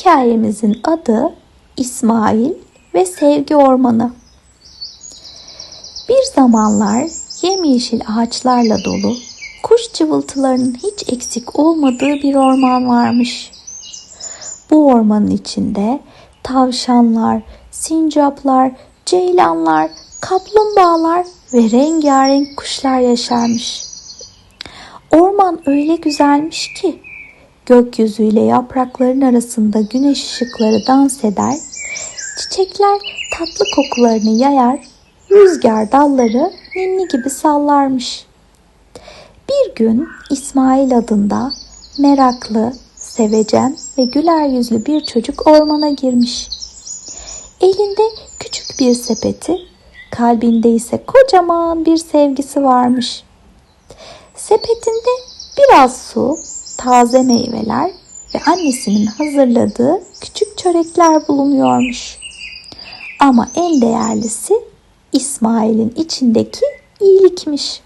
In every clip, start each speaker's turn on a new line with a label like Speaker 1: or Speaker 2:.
Speaker 1: Hikayemizin adı İsmail ve Sevgi Ormanı. Bir zamanlar yemyeşil ağaçlarla dolu, kuş cıvıltılarının hiç eksik olmadığı bir orman varmış. Bu ormanın içinde tavşanlar, sincaplar, ceylanlar, kaplumbağalar ve rengarenk kuşlar yaşarmış. Orman öyle güzelmiş ki gökyüzüyle yaprakların arasında güneş ışıkları dans eder, çiçekler tatlı kokularını yayar, rüzgar dalları ninni gibi sallarmış. Bir gün İsmail adında meraklı, sevecen ve güler yüzlü bir çocuk ormana girmiş. Elinde küçük bir sepeti, kalbinde ise kocaman bir sevgisi varmış. Sepetinde biraz su, taze meyveler ve annesinin hazırladığı küçük çörekler bulunuyormuş. Ama en değerlisi İsmail'in içindeki iyilikmiş.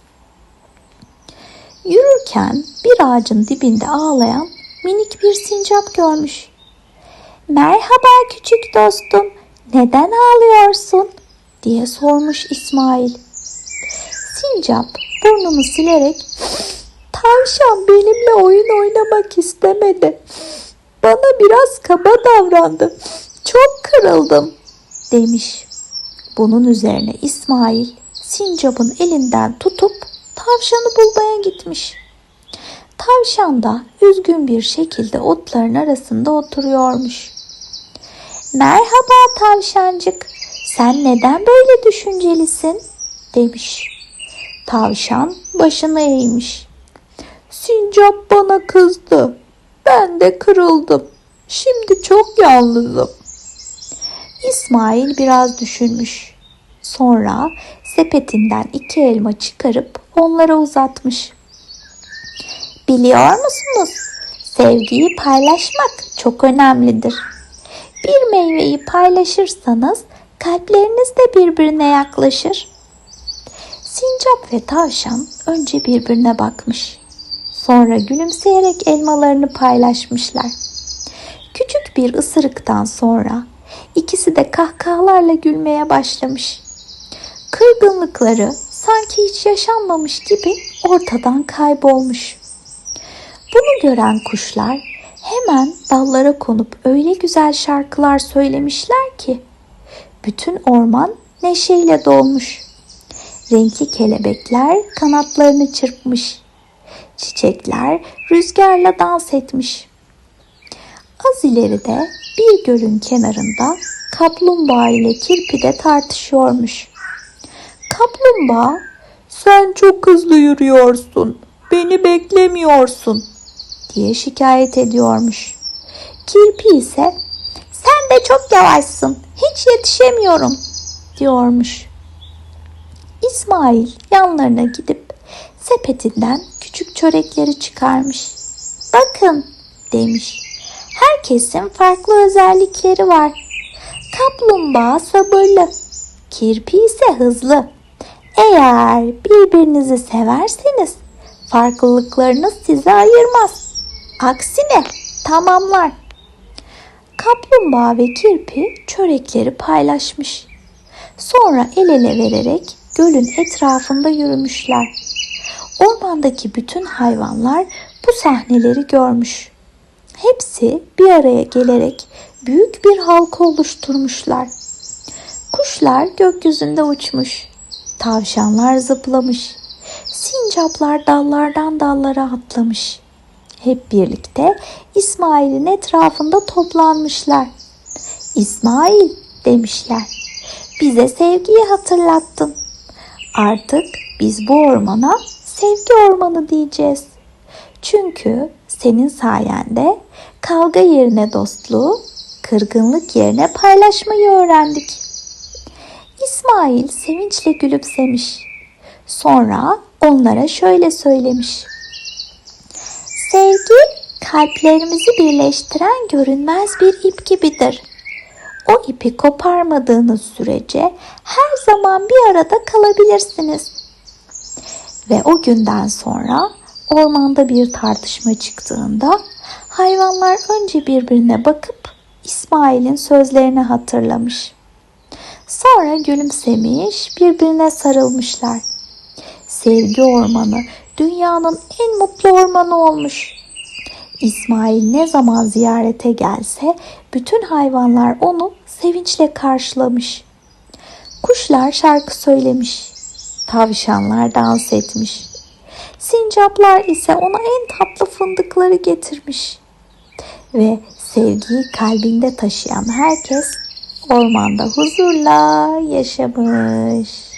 Speaker 1: Yürürken bir ağacın dibinde ağlayan minik bir sincap görmüş. Merhaba küçük dostum, neden ağlıyorsun? diye sormuş İsmail. Sincap burnunu silerek tavşan benimle oyun oynamak istemedi. Bana biraz kaba davrandı. Çok kırıldım demiş. Bunun üzerine İsmail sincapın elinden tutup tavşanı bulmaya gitmiş. Tavşan da üzgün bir şekilde otların arasında oturuyormuş. Merhaba tavşancık, sen neden böyle düşüncelisin? demiş. Tavşan başını eğmiş. Sincap bana kızdı. Ben de kırıldım. Şimdi çok yalnızım. İsmail biraz düşünmüş. Sonra sepetinden iki elma çıkarıp onlara uzatmış. Biliyor musunuz? Sevgiyi paylaşmak çok önemlidir. Bir meyveyi paylaşırsanız kalpleriniz de birbirine yaklaşır. Sincap ve tavşan önce birbirine bakmış. Sonra gülümseyerek elmalarını paylaşmışlar. Küçük bir ısırıktan sonra ikisi de kahkahalarla gülmeye başlamış. Kırgınlıkları sanki hiç yaşanmamış gibi ortadan kaybolmuş. Bunu gören kuşlar hemen dallara konup öyle güzel şarkılar söylemişler ki bütün orman neşeyle dolmuş. Renkli kelebekler kanatlarını çırpmış. Çiçekler rüzgarla dans etmiş. Az ileride bir gölün kenarında kaplumbağa ile kirpi de tartışıyormuş. Kaplumbağa, sen çok hızlı yürüyorsun, beni beklemiyorsun diye şikayet ediyormuş. Kirpi ise sen de çok yavaşsın, hiç yetişemiyorum diyormuş. İsmail yanlarına gidip sepetinden küçük çörekleri çıkarmış. Bakın demiş. Herkesin farklı özellikleri var. Kaplumbağa sabırlı, kirpi ise hızlı. Eğer birbirinizi severseniz farklılıklarınız sizi ayırmaz. Aksine tamamlar. Kaplumbağa ve kirpi çörekleri paylaşmış. Sonra el ele vererek gölün etrafında yürümüşler. Ormandaki bütün hayvanlar bu sahneleri görmüş. Hepsi bir araya gelerek büyük bir halka oluşturmuşlar. Kuşlar gökyüzünde uçmuş. Tavşanlar zıplamış. Sincaplar dallardan dallara atlamış. Hep birlikte İsmail'in etrafında toplanmışlar. İsmail demişler. Bize sevgiyi hatırlattın. Artık biz bu ormana sevgi ormanı diyeceğiz. Çünkü senin sayende kavga yerine dostluğu, kırgınlık yerine paylaşmayı öğrendik. İsmail sevinçle gülümsemiş. Sonra onlara şöyle söylemiş. Sevgi kalplerimizi birleştiren görünmez bir ip gibidir. O ipi koparmadığınız sürece her zaman bir arada kalabilirsiniz. Ve o günden sonra ormanda bir tartışma çıktığında hayvanlar önce birbirine bakıp İsmail'in sözlerini hatırlamış. Sonra gülümsemiş, birbirine sarılmışlar. Sevgi ormanı dünyanın en mutlu ormanı olmuş. İsmail ne zaman ziyarete gelse bütün hayvanlar onu sevinçle karşılamış. Kuşlar şarkı söylemiş. Tavşanlar dans etmiş. Sincaplar ise ona en tatlı fındıkları getirmiş. Ve sevgiyi kalbinde taşıyan herkes ormanda huzurla yaşamış.